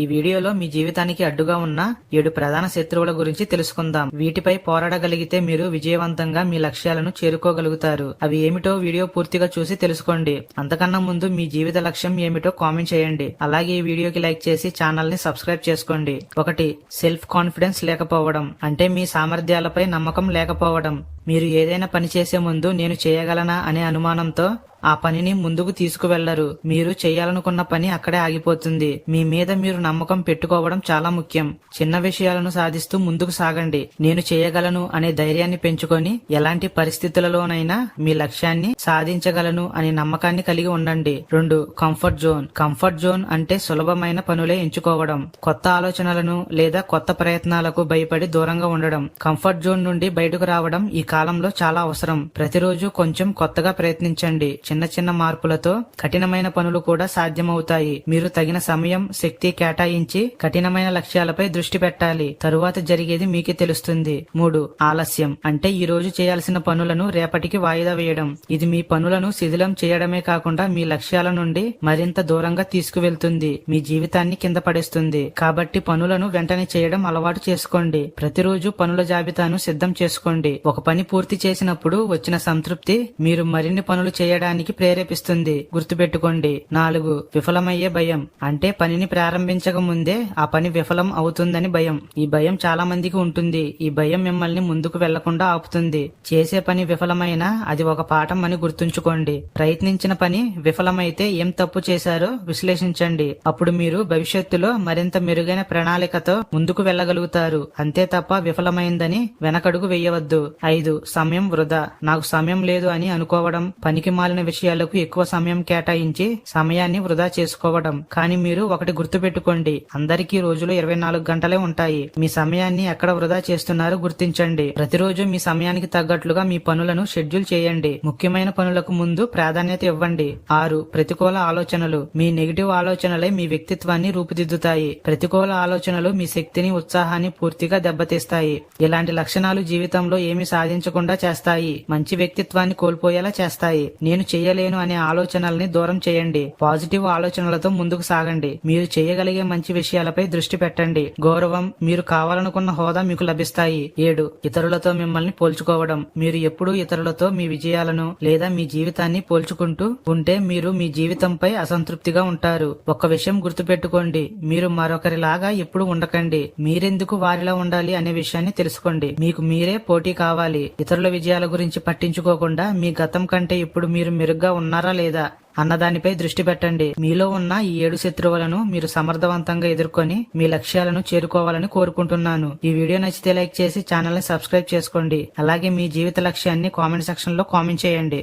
ఈ వీడియోలో మీ జీవితానికి అడ్డుగా ఉన్న ఏడు ప్రధాన శత్రువుల గురించి తెలుసుకుందాం. వీటిపై పోరాడగలిగితే మీరు విజయవంతంగా మీ లక్ష్యాలను చేరుకోగలుగుతారు. అవి ఏమిటో వీడియో పూర్తిగా చూసి తెలుసుకోండి. అంతకన్నా ముందు మీ జీవిత లక్ష్యం ఏమిటో కామెంట్ చేయండి. అలాగే ఈ వీడియోకి లైక్ చేసి ఛానల్ని సబ్స్క్రైబ్ చేసుకోండి. ఒకటి సెల్ఫ్ కాన్ఫిడెన్స్ లేకపోవడం. అంటే మీ సామర్థ్యాలపై నమ్మకం లేకపోవడం. మీరు ఏదైనా పని చేసే ముందు నేను చేయగలనా అనే అనుమానంతో ఆ పనిని ముందుకు తీసుకువెళ్ళరు. మీరు చేయాలనుకున్న పని అక్కడే ఆగిపోతుంది. మీ మీద మీరు నమ్మకం పెట్టుకోవడం చాలా ముఖ్యం. చిన్న విషయాలను సాధిస్తూ ముందుకు సాగండి. నేను చేయగలను అనే ధైర్యాన్ని పెంచుకొని ఎలాంటి పరిస్థితులలోనైనా మీ లక్ష్యాన్ని సాధించగలను అనే నమ్మకాన్ని కలిగి ఉండండి. రెండు కంఫర్ట్ జోన్. కంఫర్ట్ జోన్ అంటే సులభమైన పనులే ఎంచుకోవడం. కొత్త ఆలోచనలను లేదా కొత్త ప్రయత్నాలకు భయపడి దూరంగా ఉండడం. కంఫర్ట్ జోన్ నుండి బయటకు రావడం ఈ కాలంలో చాలా అవసరం. ప్రతిరోజు కొంచెం కొత్తగా ప్రయత్నించండి. చిన్న చిన్న మార్పులతో కఠినమైన పనులు కూడా సాధ్యమవుతాయి. మీరు తగిన సమయం శక్తి కేటాయించి కఠినమైన లక్ష్యాలపై దృష్టి పెట్టాలి. తరువాత జరిగేది మీకే తెలుస్తుంది. మూడు ఆలస్యం. అంటే ఈ రోజు చేయాల్సిన పనులను రేపటికి వాయిదా వేయడం. ఇది మీ పనులను శిథిలం చేయడమే కాకుండా మీ లక్ష్యాల నుండి మరింత దూరంగా తీసుకువెళ్తుంది. మీ జీవితాన్ని కింద పడేస్తుంది. కాబట్టి పనులను వెంటనే చేయడం అలవాటు చేసుకోండి. ప్రతిరోజు పనుల జాబితాను సిద్ధం చేసుకోండి. ఒక పని పూర్తి చేసినప్పుడు వచ్చిన సంతృప్తి మీరు మరిన్ని పనులు చేయడానికి ప్రేరేపిస్తుంది. గుర్తుపెట్టుకోండి నాలుగు విఫలమయ్యే భయం. అంటే పనిని ప్రారంభించక ముందే ఆ పని విఫలం అవుతుందని భయం. ఈ భయం చాలా మందికి ఉంటుంది. ఈ భయం మిమ్మల్ని ముందుకు వెళ్ళకుండా ఆపుతుంది. చేసే పని విఫలమైనా అది ఒక పాఠం అని గుర్తుంచుకోండి. ప్రయత్నించిన పని విఫలమైతే ఏం తప్పు చేశారో విశ్లేషించండి. అప్పుడు మీరు భవిష్యత్తులో మరింత మెరుగైన ప్రణాళికతో ముందుకు వెళ్ళగలుగుతారు. అంతే తప్ప విఫలమైందని వెనకడుగు వేయవద్దు. ఐదు సమయం వృధా. నాకు సమయం లేదు అని అనుకోవడం పనికి మాలిన విషయాలకు ఎక్కువ సమయం కేటాయించి సమయాన్ని వృధా చేసుకోవడం. కానీ మీరు ఒకటి గుర్తుపెట్టుకోండి. అందరికీ రోజులు ఇరవై నాలుగు గంటలే ఉంటాయి. మీ సమయాన్ని ఎక్కడ వృధా చేస్తున్నారో గుర్తించండి. ప్రతిరోజు మీ సమయానికి తగ్గట్లుగా మీ పనులను షెడ్యూల్ చేయండి. ముఖ్యమైన పనులకు ముందు ప్రాధాన్యత ఇవ్వండి. ఆరు ప్రతికూల ఆలోచనలు. మీ నెగిటివ్ ఆలోచనలే మీ వ్యక్తిత్వాన్ని రూపుదిద్దుతాయి. ప్రతికూల ఆలోచనలు మీ శక్తిని ఉత్సాహాన్ని పూర్తిగా దెబ్బతీస్తాయి. ఇలాంటి లక్షణాలు జీవితంలో ఏమి సాధించకుండా చేస్తాయి. మంచి వ్యక్తిత్వాన్ని కోల్పోయేలా చేస్తాయి. నేను చేయలేను అనే ఆలోచనల్ని దూరం చేయండి. పాజిటివ్ ఆలోచనలతో ముందుకు సాగండి. మీరు చేయగలిగే మంచి విషయాలపై దృష్టి పెట్టండి. గౌరవం మీరు కావాలనుకున్న హోదా మీకు లభిస్తాయి. ఏడు ఇతరులతో మిమ్మల్ని పోల్చుకోవడం. మీరు ఎప్పుడూ ఇతరులతో మీ విజయాలను లేదా మీ జీవితాన్ని పోల్చుకుంటూ ఉంటే మీరు మీ జీవితంపై అసంతృప్తిగా ఉంటారు. ఒక్క విషయం గుర్తుపెట్టుకోండి. మీరు మరొకరిలాగా ఎప్పుడు ఉండకండి. మీరెందుకు వారిలా ఉండాలి అనే విషయాన్ని తెలుసుకోండి. మీకు మీరే పోటీ కావాలి. ఇతరుల విజయాల గురించి పట్టించుకోకుండా మీ గతం కంటే ఇప్పుడు మీరు మెరుగ్గా ఉన్నారా లేదా అన్నదానిపై దృష్టి పెట్టండి. మీలో ఉన్న ఈ ఏడు శత్రువులను మీరు సమర్థవంతంగా ఎదుర్కొని మీ లక్ష్యాలను చేరుకోవాలని కోరుకుంటున్నాను. ఈ వీడియో నచ్చితే లైక్ చేసి ఛానల్ని సబ్స్క్రైబ్ చేసుకోండి. అలాగే మీ జీవిత లక్ష్యాన్ని కామెంట్ సెక్షన్లో కామెంట్ చేయండి.